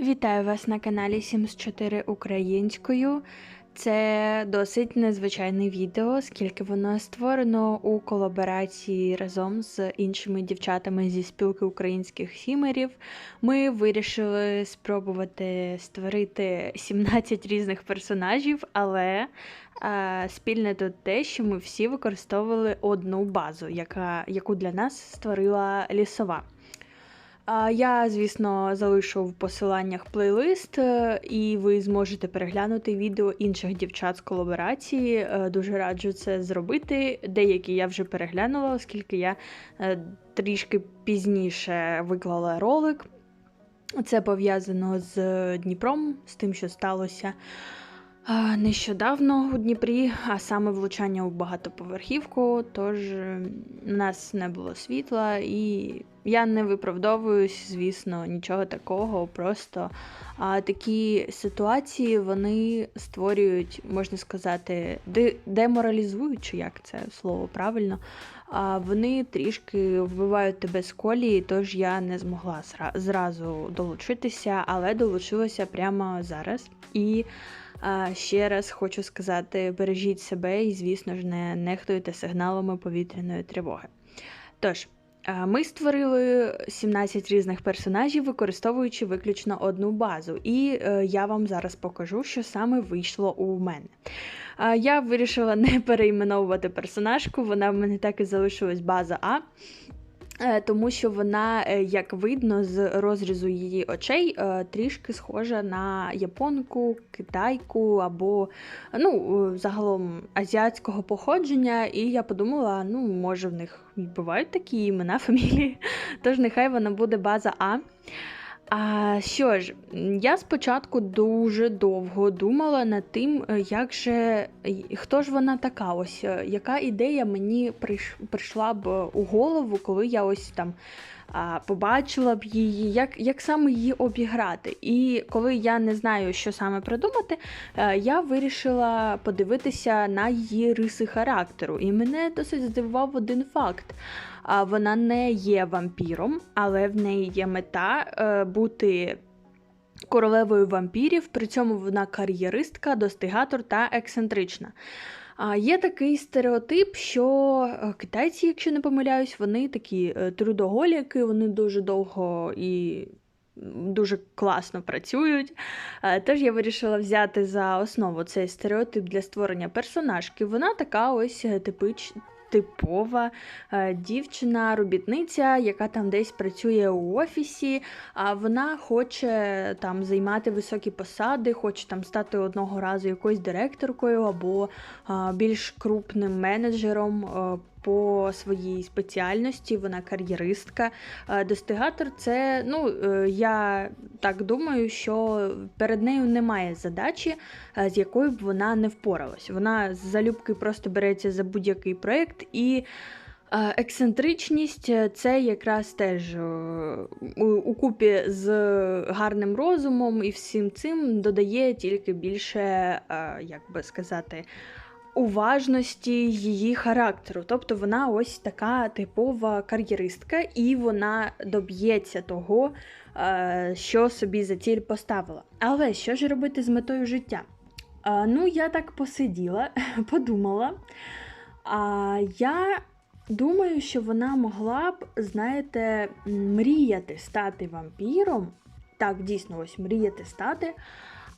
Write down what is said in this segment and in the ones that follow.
Вітаю вас на каналі 74 українською. Це досить незвичайне відео, оскільки воно створено у колаборації разом з іншими дівчатами зі спілки українських сімерів. Ми вирішили спробувати створити 17 різних персонажів, але а, спільне тут те, що ми всі використовували одну базу, яка, яку для нас створила лісова. Я, звісно, залишу в посиланнях плейлист, е, і ви зможете переглянути відео інших дівчат з колаборації. Е, Дуже раджу це зробити. Деякі я вже переглянула, оскільки я е, трішки пізніше виклала ролик. Це пов'язано з Дніпром, з тим, що сталося нещодавно у Дніпрі, а саме влучання у багатоповерхівку. Тож е, у нас не було світла, і я не виправдовуюсь, звісно, нічого такого. Просто а, такі ситуації вони створюють, можна сказати, де- деморалізують, чи як це слово правильно. А вони трішки вбивають тебе з колії, тож я не змогла зра- зразу долучитися, але долучилася прямо зараз. І а, ще раз хочу сказати: бережіть себе і, звісно ж, не нехтуйте сигналами повітряної тривоги. Тож, ми створили 17 різних персонажів, використовуючи виключно одну базу. І е, я вам зараз покажу, що саме вийшло у мене. Я вирішила не перейменовувати персонажку, вона в мене так і залишилась база А. Е, Тому що вона, е, як видно, з розрізу її очей е, трішки схожа на японку, китайку або ну, загалом азіатського походження. І я подумала, ну, може, в них бувають такі імена, фамілії, тож нехай вона буде база А. А що ж, я спочатку дуже довго думала над тим, е, як же хто ж вона така, ось е, яка ідея мені прийш- прийшла б у голову, коли я ось там побачила б її, як, як саме її обіграти. І коли я не знаю, що саме придумати, е, я вирішила подивитися на її риси характеру. І мене досить здивував один факт. А вона не є вампіром, але в неї є мета е, бути королевою вампірів. При цьому вона кар'єристка, достигатор та ексцентрична. А є такий стереотип, що е, китайці, якщо не помиляюсь, вони такі е, трудоголіки, вони дуже довго і дуже класно працюють. Тож я вирішила взяти за основу цей стереотип для створення персонажки. Вона така ось е, типич, типова е, дівчина, робітниця, яка там десь працює у офісі, а вона хоче там займати високі посади, хоче там стати одного разу якоюсь директоркою або більш крупним менеджером. По своїй спеціальності, вона кар'єристка. Е, Достигатор це, ну, е, я так думаю, що перед нею немає задачі, е, з якою б вона не впоралась. Вона залюбки просто береться за будь-який проєкт і. Ексцентричність це якраз теж е, у, у купі з гарним розумом і всім цим додає тільки більше, як би сказати, уважності її характеру. Тобто вона ось така типова кар'єристка, і вона доб'ється того, е, що собі за ціль поставила. Але що ж робити з метою життя? Е, Ну, я так посиділа, подумала. А я думаю, що вона могла б, знаєте, мріяти стати вампіром. Так, дійсно, ось мріяти стати,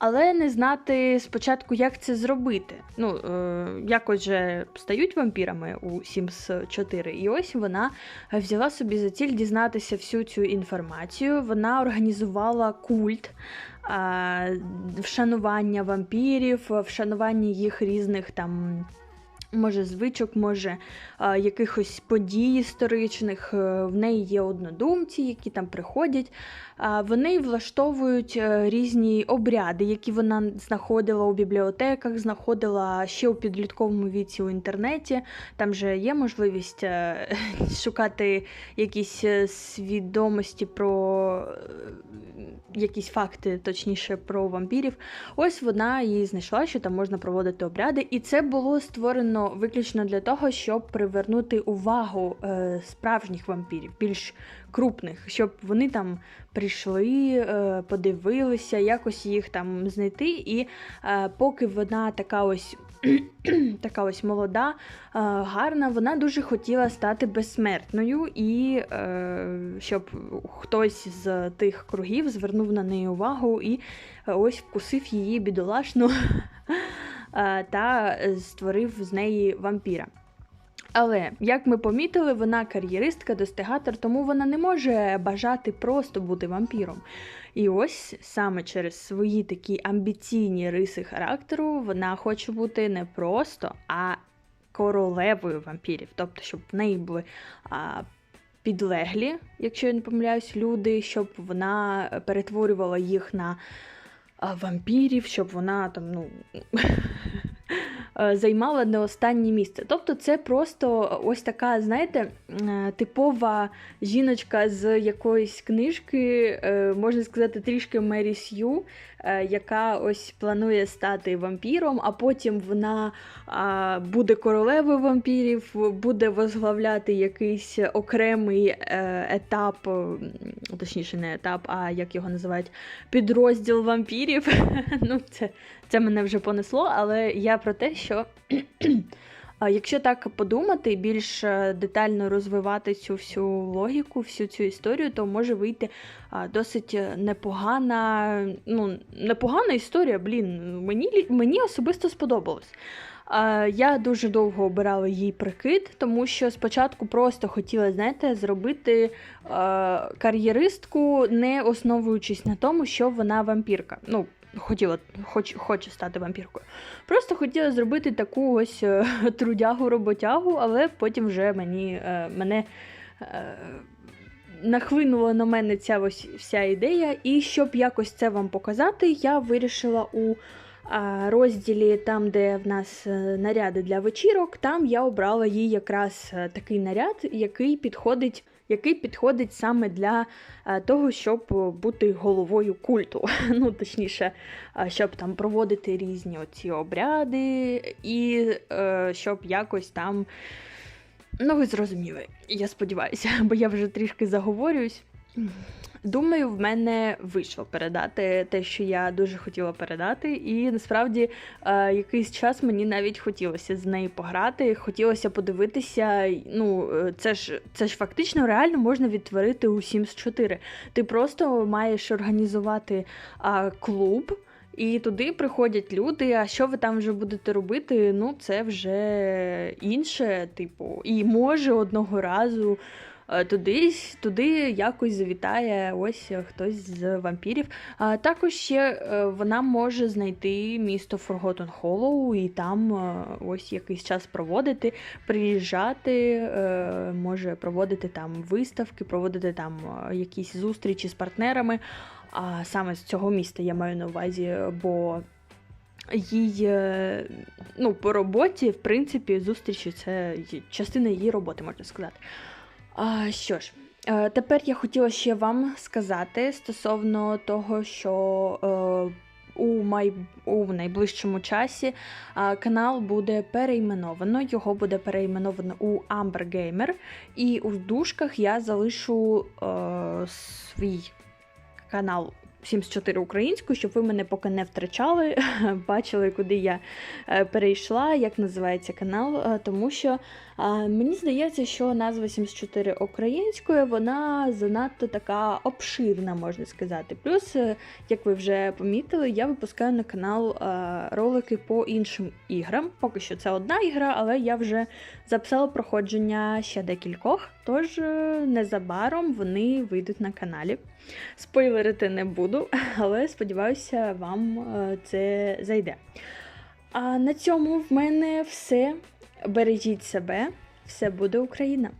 але не знати спочатку, як це зробити. Ну, е, якось же стають вампірами у Sims 4. І ось вона взяла собі за ціль дізнатися всю цю інформацію. Вона організувала культ. а, Вшанування вампірів, вшанування їх різних там може, звичок, може, а, якихось подій історичних. Е, В неї є однодумці, які там приходять. Вони влаштовують е, різні обряди, які вона знаходила у бібліотеках, знаходила ще у підлітковому віці у інтернеті. Там же є можливість е, шукати якісь е, свідомості про якісь факти, точніше, про вампірів. Ось вона і знайшла, що там можна проводити обряди, і це було створено виключно для того, щоб привернути увагу справжніх вампірів, більш крупних, щоб вони там прийшли, е, подивилися, якось їх там знайти. І е, поки вона така ось. така ось молода, е, гарна, вона дуже хотіла стати безсмертною, і щоб хтось з тих кругів звернув на неї увагу і ось вкусив її бідолашну та створив з неї вампіра. Але, як ми помітили, вона кар'єристка, достигатор, тому вона не може бажати просто бути вампіром. І ось саме через свої такі амбіційні риси характеру вона хоче бути не просто, а королевою вампірів. Тобто, щоб в неї були а, підлеглі, якщо я не помиляюсь, люди, щоб вона перетворювала їх на вампірів, щоб вона там, ну. Е, Займала не останнє місце. Тобто, це просто ось така, знаєте, е, типова жіночка з якоїсь книжки, е, можна сказати, трішки Мері Сью, яка ось планує стати вампіром, а потім вона буде королевою вампірів, буде возглавляти якийсь окремий етап, точніше, не етап, а як його називають, підрозділ вампірів. ну, це, це мене вже понесло, але я про те, що. Якщо так подумати, більш е, детально розвивати цю всю логіку, всю цю історію, то може вийти досить е, непогана, ну, непогана історія, блін, мені, мені особисто сподобалось. Я дуже довго обирала їй прикид, тому що спочатку просто хотіла, знаєте, зробити е, кар'єристку, не основуючись на тому, що вона вампірка. Ну, хотіла, хоч, хоче стати вампіркою. Просто хотіла зробити таку ось е, трудягу роботягу, але потім вже мені е, мене. Е, Нахлинула на мене ця ось вся ідея, і щоб якось це вам показати, я вирішила у розділі, там, де в нас наряди для вечірок, там я обрала їй якраз такий наряд, який підходить, який підходить саме для е, того, щоб бути головою культу. Ну, точніше, е, щоб там проводити різні оці обряди, і е, щоб якось там. Ну, ви зрозуміли, я сподіваюся, бо я вже трішки заговорююсь. Думаю, в мене вийшло передати те, що я дуже хотіла передати, і насправді е, якийсь час мені навіть хотілося з нею пограти, хотілося подивитися. Ну, е, це ж це ж фактично реально можна відтворити у Sims 4. Ти просто маєш організувати е, клуб. І туди приходять люди. А що ви там вже будете робити? Ну, це вже інше, типу, і може одного разу туди, туди якось завітає ось е, хтось з вампірів. А також ще е, вона може знайти місто Forgotten Hollow і там е, ось якийсь час проводити, приїжджати, е, може проводити там виставки, проводити там е, якісь зустрічі з партнерами. А саме з цього міста я маю на увазі, бо їй е, ну, по роботі, в принципі, зустрічі це частина її роботи, можна сказати. А, що ж, е, тепер я хотіла ще вам сказати стосовно того, що. Е, у, май... у найближчому часі а, канал буде перейменовано. Його буде перейменовано у Amber Gamer. І у дужках я залишу е, свій канал 74 українською, щоб ви мене поки не втрачали, бачили, куди я е, перейшла, як називається канал. е, Тому що е, мені здається, що назва 74 українською вона занадто така обширна, можна сказати. Плюс, як ви вже помітили, я випускаю на канал ролики по іншим іграм. Поки що це одна ігра, але я вже записала проходження ще декількох, тож незабаром вони вийдуть на каналі. Спойлерити не буду, але сподіваюся, вам е, це зайде. А на цьому в мене все. Бережіть себе, все буде Україна!